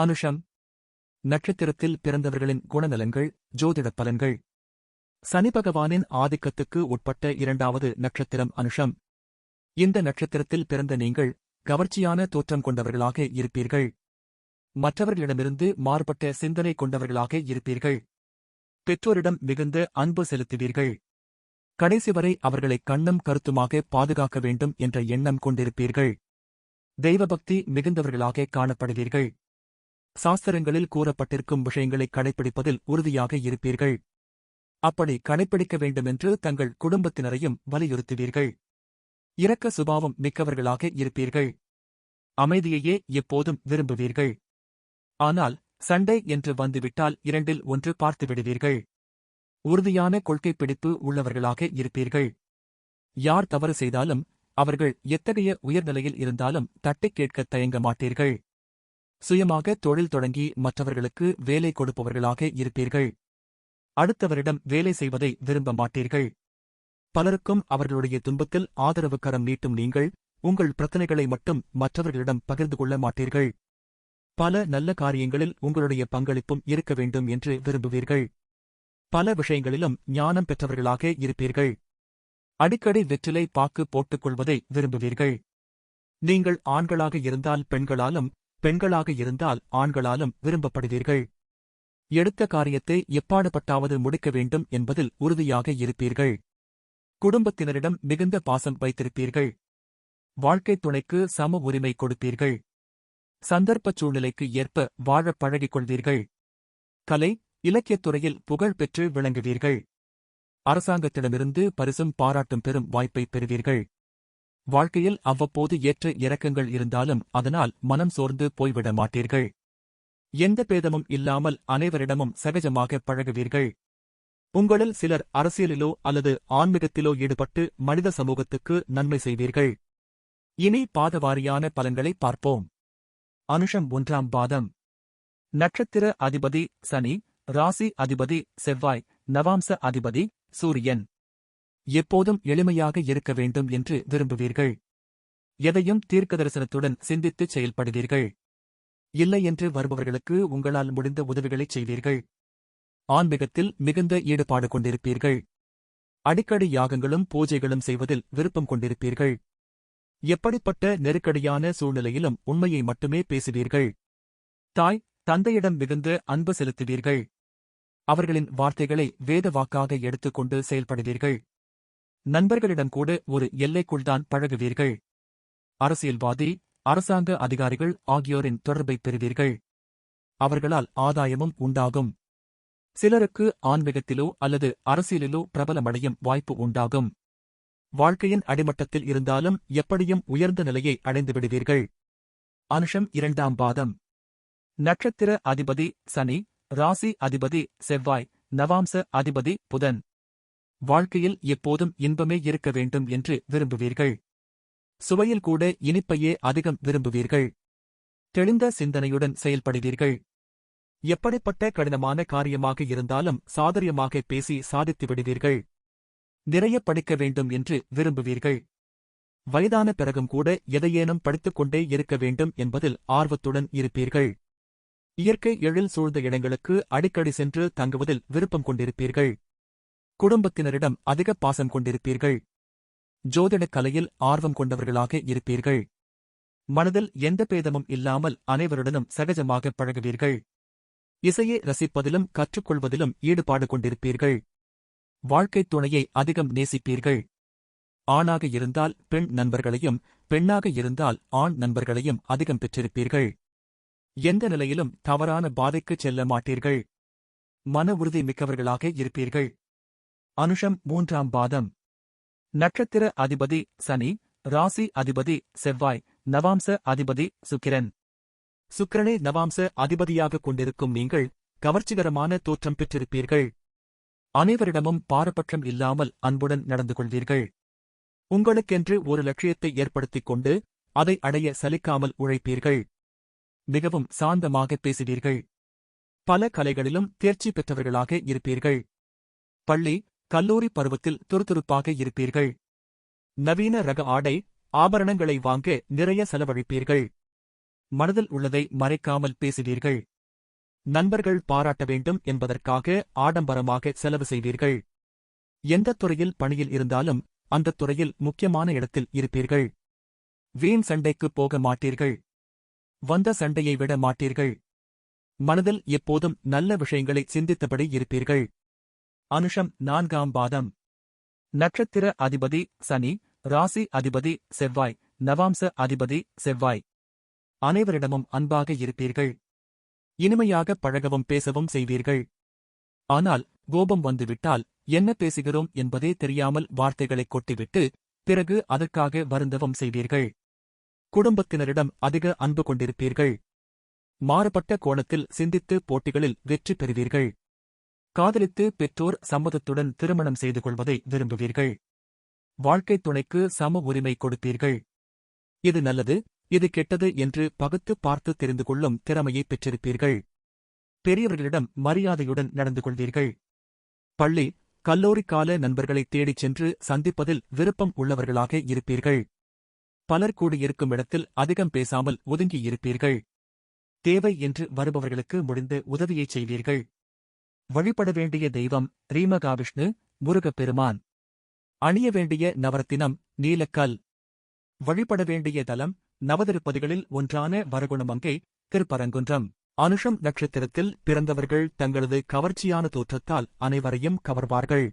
அனுஷம். நட்சத்திரத்தில் பிறந்தவர்களின் குணநலன்கள் ஜோதிடப் பலன்கள். சனி பகவானின் ஆதிக்கத்துக்கு உட்பட்ட இரண்டாவது நட்சத்திரம் அனுஷம். இந்த நட்சத்திரத்தில் பிறந்த நீங்கள் கவர்ச்சியான தோற்றம் கொண்டவர்களாக இருப்பீர்கள். மற்றவர்களிடமிருந்து மாறுபட்ட சிந்தனை கொண்டவர்களாக இருப்பீர்கள். பெற்றோரிடம் மிகுந்த அன்பு செலுத்துவீர்கள். கடைசி வரை அவர்களை கண்ணும் கருத்துமாக பாதுகாக்க வேண்டும் என்ற எண்ணம் கொண்டிருப்பீர்கள். தெய்வபக்தி மிகுந்தவர்களாக காணப்படுவீர்கள். சாஸ்திரங்களில் கூறப்பட்டிருக்கும் விஷயங்களை கடைப்பிடிப்பதில் உறுதியாக இருப்பீர்கள். அப்படி கடைப்பிடிக்க வேண்டுமென்று தங்கள் குடும்பத்தினரையும் வலியுறுத்துவீர்கள். இரக்க சுபாவம் மிக்கவர்களாக இருப்பீர்கள். அமைதியையே எப்போதும் விரும்புவீர்கள். ஆனால் சண்டை என்று வந்துவிட்டால் இரண்டில் ஒன்று பார்த்துவிடுவீர்கள். உறுதியான கொள்கை பிடிப்பு உள்ளவர்களாக இருப்பீர்கள். யார் தவறு செய்தாலும் அவர்கள் எத்தகைய உயர்நிலையில் இருந்தாலும் தட்டிக் கேட்கத் தயங்க மாட்டீர்கள். சுயமாக தொழில் தொடங்கி மற்றவர்களுக்கு வேலை கொடுப்பவர்களாக இருப்பீர்கள். அடுத்தவரிடம் வேலை செய்வதை விரும்ப மாட்டீர்கள். பலருக்கும் அவர்களுடைய துன்பத்தில் ஆதரவு கரம் நீட்டும் நீங்கள் உங்கள் பிரச்சனைகளை மட்டும் மற்றவர்களிடம் பகிர்ந்து கொள்ள மாட்டீர்கள். பல நல்ல காரியங்களில் உங்களுடைய பங்களிப்பும் இருக்க வேண்டும் என்று விரும்புவீர்கள். பல விஷயங்களிலும் ஞானம் பெற்றவர்களாக இருப்பீர்கள். அடிக்கடி வெற்றிலை பாக்கு போட்டுக் கொள்வதை விரும்புவீர்கள். நீங்கள் ஆண்களாக இருந்தால் பெண்களாலும் பெண்களாக இருந்தால் ஆண்களாலும் விரும்பப்படுவீர்கள். எடுத்த காரியத்தை எப்பாடுபட்டாவது முடிக்க வேண்டும் என்பதில் உறுதியாக இருப்பீர்கள். குடும்பத்தினரிடம் மிகுந்த பாசம் வைத்திருப்பீர்கள். வாழ்க்கைத் துணைக்கு சம உரிமை கொடுப்பீர்கள். சந்தர்ப்பச் சூழ்நிலைக்கு ஏற்ப வாழப் பழகிக் கொள்வீர்கள் கலை இலக்கியத் துறையில் புகழ் பெற்று விளங்குவீர்கள். அரசாங்கத்திடமிருந்து பரிசும் பாராட்டும் பெறும் வாய்ப்பை பெறுவீர்கள். வாழ்க்கையில் அவ்வப்போது ஏற்ற இறக்கங்கள் இருந்தாலும் அதனால் மனம் சோர்ந்து போய்விட மாட்டீர்கள். எந்த பேதமும் இல்லாமல் அனைவரிடமும் சகஜமாக பழகுவீர்கள். உங்களில் சிலர் அரசியலிலோ அல்லது ஆன்மீகத்திலோ ஈடுபட்டு மனித சமூகத்துக்கு நன்மை செய்வீர்கள். இனி பாதவாரியான பலன்களை பார்ப்போம். அனுஷம் ஒன்றாம் பாதம். நட்சத்திர அதிபதி சனி ராசி அதிபதி செவ்வாய் நவாம்ச அதிபதி சூரியன். எப்போதும் எளிமையாக இருக்க வேண்டும் என்று விரும்புவீர்கள். எதையும் தீர்க்கதரிசனத்துடன் சிந்தித்துச் செயல்படுவீர்கள். இல்லை என்று வருபவர்களுக்கு உங்களால் முடிந்த உதவிகளைச் செய்வீர்கள். ஆன்மீகத்தில் மிகுந்த ஈடுபாடு கொண்டிருப்பீர்கள். அடிக்கடி யாகங்களும் பூஜைகளும் செய்வதில் விருப்பம் கொண்டிருப்பீர்கள். எப்படிப்பட்ட நெருக்கடியான சூழ்நிலையிலும் உண்மையை மட்டுமே பேசுவீர்கள். தாய் தந்தையிடம் மிகுந்த அன்பு செலுத்துவீர்கள். அவர்களின் வார்த்தைகளை வேத வாக்காக எடுத்துக்கொண்டு செயல்படுவீர்கள். நண்பர்களிடம் கூட ஒரு எல்லைக்குள்தான் பழகுவீர்கள். அரசியல்வாதி அரசாங்க அதிகாரிகள் ஆகியோரின் தொடர்பை பெறுவீர்கள். அவர்களால் ஆதாயமும் உண்டாகும். சிலருக்கு ஆன்மீகத்திலோ அல்லது அரசியலிலோ பிரபலமடையும் வாய்ப்பு உண்டாகும். வாழ்க்கையின் அடிமட்டத்தில் இருந்தாலும் எப்படியும் உயர்ந்த நிலையை அடைந்து விடுவீர்கள். அனுஷம் இரண்டாம் பாதம். நட்சத்திர அதிபதி சனி ராசி அதிபதி செவ்வாய் நவாம்ச அதிபதி புதன். வாழ்க்கையில் எப்போதும் இன்பமே இருக்க வேண்டும் என்று விரும்புவீர்கள். சுவையில் கூட இனிப்பையே அதிகம் விரும்புவீர்கள். தெளிந்த சிந்தனையுடன் செயல்படுவீர்கள். எப்படிப்பட்ட கடினமான காரியமாக இருந்தாலும் சாதரியமாக பேசி சாதித்து விடுவீர்கள். நிறைய படிக்க வேண்டும் என்று விரும்புவீர்கள். வயதான பிறகும் கூட எதையேனும் படித்துக் கொண்டே இருக்க வேண்டும் என்பதில் ஆர்வத்துடன் இருப்பீர்கள். இயற்கை எழில் சூழ்ந்த இடங்களுக்கு அடிக்கடி சென்று தங்குவதில் விருப்பம் கொண்டிருப்பீர்கள். குடும்பத்தினரிடம் அதிக பாசம் கொண்டிருப்பீர்கள். ஜோதிடக் கலையில் ஆர்வம் கொண்டவர்களாக இருப்பீர்கள். மனதில் எந்த பேதமும் இல்லாமல் அனைவருடனும் சகஜமாக பழகுவீர்கள். இசையை ரசிப்பதிலும் கற்றுக்கொள்வதிலும் ஈடுபாடு கொண்டிருப்பீர்கள். வாழ்க்கைத் துணையை அதிகம் நேசிப்பீர்கள். ஆணாக இருந்தால் பெண் நண்பர்களையும் பெண்ணாக இருந்தால் ஆண் நண்பர்களையும் அதிகம் பெற்றிருப்பீர்கள். எந்த நிலையிலும் தவறான பாதைக்குச் செல்ல மாட்டீர்கள். மன உறுதி மிக்கவர்களாக இருப்பீர்கள். அனுஷம் மூன்றாம் பாதம். நட்சத்திர அதிபதி சனி ராசி அதிபதி செவ்வாய் நவாம்ச அதிபதி சுக்கிரன். சுக்கிரனை நவாம்ச அதிபதியாக கொண்டிருக்கும் நீங்கள் கவர்ச்சிகரமான தோற்றம் பெற்றிருப்பீர்கள். அனைவரிடமும் பாரபட்சம் இல்லாமல் அன்புடன் நடந்து கொள்வீர்கள். உங்களுக்கென்று ஒரு லட்சியத்தை ஏற்படுத்திக் கொண்டு அதை அடைய சலிக்காமல் உழைப்பீர்கள். மிகவும் சாந்தமாக பேசுவீர்கள். பல கலைகளிலும் தேர்ச்சி பெற்றவர்களாக இருப்பீர்கள். பள்ளி கல்லூரி பருவத்தில் துருதுருப்பாக இருப்பீர்கள். நவீன ரக ஆடை ஆபரணங்களை வாங்க நிறைய செலவழிப்பீர்கள். மனதில் உள்ளதை மறைக்காமல் பேசுவீர்கள். நண்பர்கள் பாராட்ட வேண்டும் என்பதற்காக ஆடம்பரமாக செலவு செய்வீர்கள். எந்தத் துறையில் பணியில் இருந்தாலும் அந்தத் துறையில் முக்கியமான இடத்தில் இருப்பீர்கள். வீண் சண்டைக்கு போக மாட்டீர்கள். வந்த சண்டையை விட மாட்டீர்கள். மனதில் எப்போதும் நல்ல விஷயங்களை சிந்தித்தபடி இருப்பீர்கள். அனுஷம் நான்காம் பாதம். நட்சத்திர அதிபதி சனி ராசி அதிபதி செவ்வாய் நவாம்ச அதிபதி செவ்வாய். அனைவரிடமும் அன்பாக இருப்பீர்கள். இனிமையாக பழகவும் பேசவும் செய்வீர்கள். ஆனால் கோபம் வந்துவிட்டால் என்ன பேசுகிறோம் என்பதே தெரியாமல் வார்த்தைகளைக் கொட்டிவிட்டு பிறகு அதற்காக வருந்தவும் செய்வீர்கள். குடும்பத்தினரிடம் அதிக அன்பு கொண்டிருப்பீர்கள். மாறுபட்ட கோணத்தில் சிந்தித்து போட்டிகளில் வெற்றி பெறுவீர்கள். காதலித்து பெற்றோர் சம்மதத்துடன் திருமணம் செய்து கொள்வதை விரும்புவீர்கள். வாழ்க்கைத் துணைக்கு சம உரிமை கொடுப்பீர்கள். இது நல்லது இது கெட்டது என்று பகுத்து பார்த்து தெரிந்து கொள்ளும் திறமையை பெற்றிருப்பீர்கள். பெரியவர்களிடம் மரியாதையுடன் நடந்து கொள்வீர்கள். பள்ளி கல்லூரி கால நண்பர்களை தேடிச் சென்று சந்திப்பதில் விருப்பம் உள்ளவர்களாக இருப்பீர்கள். பலர் கூடியிருக்கும் இடத்தில் அதிகம் பேசாமல் ஒதுங்கியிருப்பீர்கள் தேவை என்று வருபவர்களுக்கு முடிந்த உதவியைச் செய்வீர்கள். வழிபட வேண்டிய தெய்வம் ரீமகாவிஷ்ணு முருகப்பெருமான். அணிய வேண்டிய நவரத்தினம் நீலக்கல். வழிபட வேண்டிய தலம் நவதிருப்பதிகளில் ஒன்றான வரகுணமங்கை திருப்பரங்குன்றம். அனுஷம் நட்சத்திரத்தில் பிறந்தவர்கள் தங்களது கவர்ச்சியான தோற்றத்தால் அனைவரையும் கவர்வார்கள்.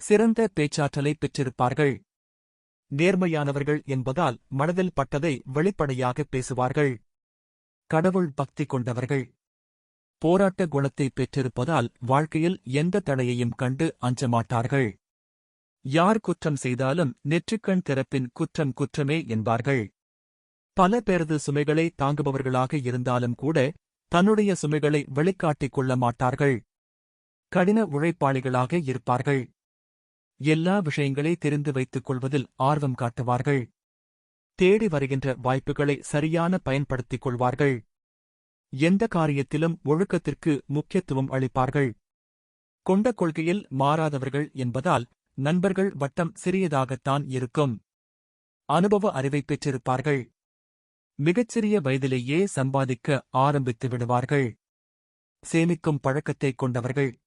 சிறந்த பேச்சாற்றலை பெற்றிருப்பார்கள். நேர்மையானவர்கள் என்பதால் மனதில் பட்டதை வெளிப்படையாக பேசுவார்கள். கடவுள் பக்தி கொண்டவர்கள். போராட்ட குணத்தை பெற்றிருப்பதால் வாழ்க்கையில் எந்த தடையையும் கண்டு அஞ்ச மாட்டார்கள் யார் குற்றம் செய்தாலும் நெற்றிக்கண் திறப்பின் குற்றம் குற்றமே என்பார்கள். பல பேரது சுமைகளை தாங்குபவர்களாக இருந்தாலும் கூட தன்னுடைய சுமைகளை வெளிக்காட்டிக் கொள்ள மாட்டார்கள். கடின உழைப்பாளிகளாக இருப்பார்கள். எல்லா விஷயங்களை தெரிந்து வைத்துக் கொள்வதில் ஆர்வம் காட்டுவார்கள். தேடி வருகின்ற வாய்ப்புகளை சரியான பயன்படுத்திக் கொள்வார்கள். எந்த காரியத்திலும் ஒழுக்கத்திற்கு முக்கியத்துவம் அளிப்பார்கள். கொண்ட கொள்கையில் மாறாதவர்கள் என்பதால் நண்பர்கள் வட்டம் சிறியதாகத்தான் இருக்கும். அனுபவ அறிவை பெற்றிருப்பார்கள். மிகச்சிறிய வயதிலேயே சம்பாதிக்க ஆரம்பித்து விடுவார்கள். சேமிக்கும் பழக்கத்தைக் கொண்டவர்கள்.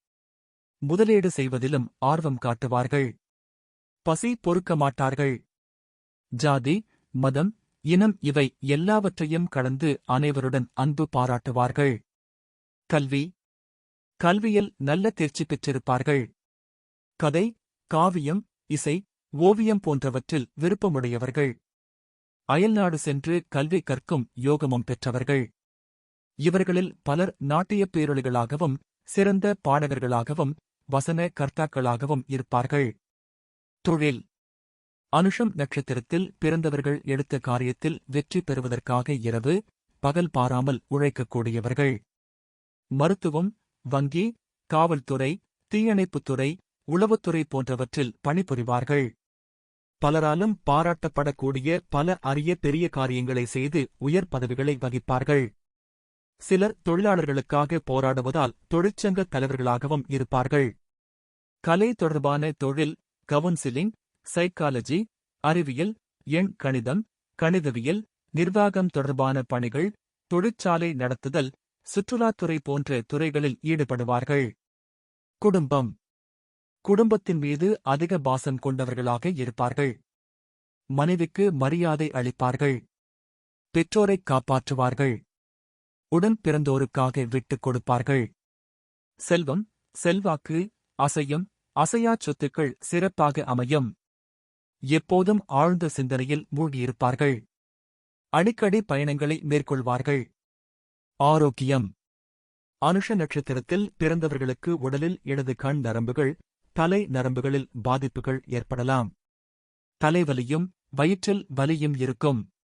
முதலீடு செய்வதிலும் ஆர்வம் காட்டுவார்கள். பசி பொறுக்க மாட்டார்கள். ஜாதி மதம் இனம் இவை எல்லாவற்றையும் கடந்து அனைவருடன் அன்பு பாராட்டுவார்கள். கல்வி. கல்வியில் நல்ல தேர்ச்சி பெற்றிருப்பார்கள். கதை காவியம் இசை ஓவியம் போன்றவற்றில் விருப்பமுடையவர்கள். அயல்நாடு சென்று கல்வி கற்கும் யோகமும் பெற்றவர்கள். இவர்களில் பலர் நாட்டியப் பேரொழிகளாகவும் சிறந்த பாடகர்களாகவும் வசன கர்த்தாக்களாகவும் இருப்பார்கள். தொழில். அனுஷம் நட்சத்திரத்தில் பிறந்தவர்கள் எடுத்த காரியத்தில் வெற்றி பெறுவதற்காக இரவு பகல் பாராமல் உழைக்கக்கூடியவர்கள். மருத்துவம் வங்கி காவல்துறை தீயணைப்புத்துறை உளவுத்துறை போன்றவற்றில் பணிபுரிவார்கள். பலராலும் பாராட்டப்படக்கூடிய பல அரிய பெரிய காரியங்களை செய்து உயர் பதவிகளை வகிப்பார்கள். சிலர் தொழிலாளர்களுக்காக போராடுவதால் தொழிற்சங்க தலைவர்களாகவும் இருப்பார்கள். கலை தொடர்பான தொழில் கவுன்சிலிங் சைக்காலஜி அறிவியல் எண் கணிதம் கணிதவியல் நிர்வாகம் தொடர்பான பணிகள் தொழிற்சாலை நடத்துதல் சுற்றுலாத்துறை போன்ற துறைகளில் ஈடுபடுவார்கள். குடும்பம். குடும்பத்தின் மீது அதிக பாசம் கொண்டவர்களாக இருப்பார்கள். மனைவிக்கு மரியாதை அளிப்பார்கள். பெற்றோரைக் காப்பாற்றுவார்கள். உடன் பிறந்தோருக்காக விட்டுக் கொடுப்பார்கள். செல்வம் செல்வாக்கு அசையும் அசையாச் சொத்துக்கள் சிறப்பாக அமையும். எப்போதும் ஆழ்ந்த சிந்தனையில் மூழ்கியிருப்பார்கள். அடிக்கடி பயணங்களை மேற்கொள்வார்கள். ஆரோக்கியம். அனுஷ நட்சத்திரத்தில் பிறந்தவர்களுக்கு உடலில் இடது கண் நரம்புகள் தலை நரம்புகளில் பாதிப்புகள் ஏற்படலாம். தலைவலியும் வயிற்றில் வலியும் இருக்கும்.